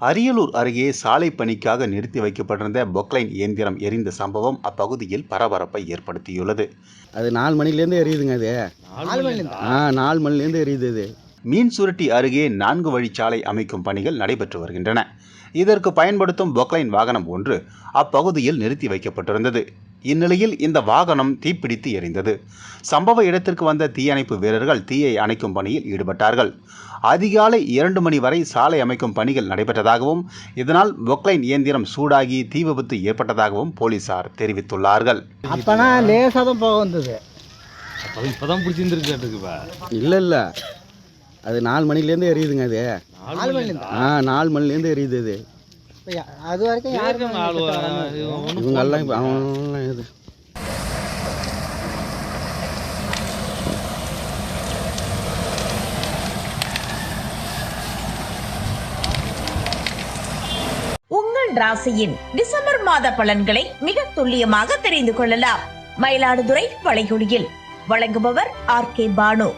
அரியலூர் அருகே சாலை பணிக்காக நிறுத்தி வைக்கப்பட்டிருந்த பொக்லைன் இயந்திரம் எரிந்த சம்பவம் அப்பகுதியில் பரபரப்பை ஏற்படுத்தியுள்ளது. அது நாலு மணிலேருந்து எரியுதுங்க அது. நாலு மணிலேருந்து? ஆ நாலு மணிலேருந்து எரியுது அது. மீன் சுருட்டி அருகே நான்கு வழிச்சாலை அமைக்கும் பணிகள் நடைபெற்று வருகின்றன. இதற்கு பயன்படுத்தும் பொக்லைன் வாகனம் ஒன்று அப்பகுதியில் நிறுத்தி வைக்கப்பட்டிருந்தது. இந்நிலையில் இந்த வாகனம் தீப்பிடித்து எரிந்தது. சம்பவ இடத்திற்கு வந்த தீயணைப்பு வீரர்கள் தீயை அணைக்கும் பணியில் ஈடுபட்டார்கள். அதிகாலை இரண்டு மணி வரை சாலை அமைக்கும் பணிகள் நடைபெற்றதாகவும் இதனால் பொக்லைன் இயந்திரம் சூடாகி தீ விபத்து ஏற்பட்டதாகவும் போலீசார் தெரிவித்துள்ளார்கள். அப்போனா லேசாக தான் போக வந்தது. இப்போதான் பிடிச்சிருந்துருக்காட்டுக்குப்பா இல்லை இல்லை. அது நாலு மணிலேருந்து எரியுதுங்க அது. நாலு மணிலேருந்து? ஆ நாலு மணிலேருந்து எரியுது அது. அது வரைக்கும் யாருக்கும் இவங்கெல்லாம் இப்போ அவங்கெல்லாம் இது. உங்கள் ராசியின் டிசம்பர் மாத பலன்களை மிக துல்லியமாக தெரிந்து கொள்ளலாம். மயிலாடுதுறை வளைகுடியில் வழங்குபவர் ஆர் கே பானு.